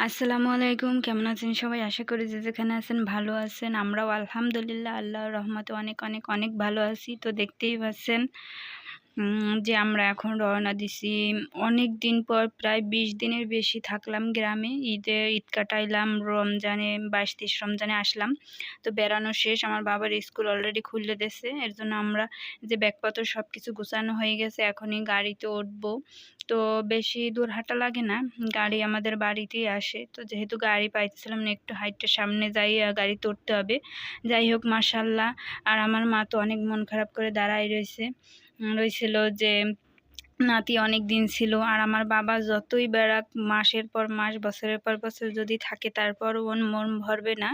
আসসালামু আলাইকুম, কেমন আছেন সবাই? আশা করি যে যেখানে আছেন ভালো আছেন। আমরাও আলহামদুলিল্লাহ, আল্লাহর রহমতে অনেক অনেক অনেক ভালো আছি। তো দেখতেই পাচ্ছেন যে আমরা এখন রওনা দিছি, অনেক দিন পর প্রায় বিশ দিনের বেশি থাকলাম গ্রামে। ঈদে ঈদ কাটাইলাম, রমজানে, বাইশ তেইশ রমজানে আসলাম। তো বেড়ানো শেষ, আমার বাবার স্কুল অলরেডি খুলে দিয়েছে। এর জন্য আমরা যে ব্যাগপত্র সব কিছু গুছানো হয়ে গেছে, এখনই গাড়িতে উঠবো। তো বেশি দূর হাঁটা লাগে না, গাড়ি আমাদের বাড়িতেই আসে। তো যেহেতু গাড়ি পাইতেছিলাম না, একটু হাইটটা সামনে যাই গাড়িতে উঠতে হবে। যাই হোক মাসাল্লাহ আর আমার মা তো অনেক মন খারাপ করে দাঁড়াই রয়েছে। রয়েছিল যে, নাতি অনেক দিন ছিল আর আমার বাবা যতই বেড়াক, মাসের পর মাস, বছরের পর বছর যদি থাকে, তারপর ওর মন ভরবে না।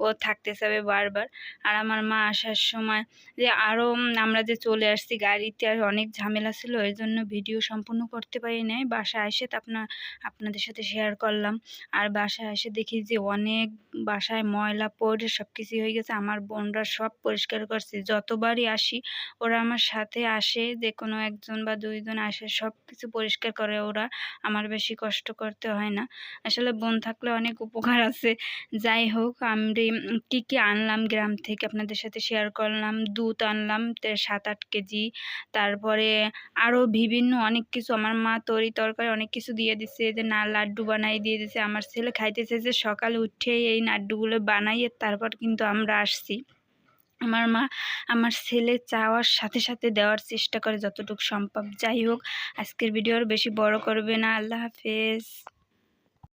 ও থাকতে চাবে বারবার। আর আমার মা আসার সময় যে আরও আমরা যে চলে আসছি গাড়িতে আর অনেক ঝামেলা ছিল এই জন্য ভিডিও সম্পূর্ণ করতে পারি নাই। বাসায় এসে তো আপনার আপনাদের সাথে শেয়ার করলাম। আর বাসায় এসে দেখি যে অনেক বাসায় ময়লা পড়ে সব কিছু হয়ে গেছে। আমার বোনরা সব পরিষ্কার করছে। যতবারই আসি, ওরা আমার সাথে আসে, যে কোনো একজন বা দুইজন আসে সব কিছু পরিষ্কার করে। ওরা আমার বেশি কষ্ট করতে হয় না। আসলে বোন থাকলে অনেক উপকার আছে। যাই হোক, আমি কি কি আনলাম গ্রাম থেকে আপনাদের সাথে শেয়ার করলাম। দুধ আনলাম সাত আট কেজি। তারপরে আরও বিভিন্ন অনেক কিছু। আমার মা তরি তরকারি অনেক কিছু দিয়ে দিছে। যে না, লাড্ডু বানাই দিয়ে দিছে। আমার ছেলে খাইতেছে যে সকালে উঠেই এই লাড্ডুগুলো বানাইয়ে তারপর কিন্তু আমরা আসছি। আমার মা আমার ছেলে চাওয়ার সাথে সাথে দেওয়ার চেষ্টা করে যতটুকু সম্ভব। যাই হোক, আজকের ভিডিও আর বেশি বড় করবে না। আল্লাহ হাফেজ।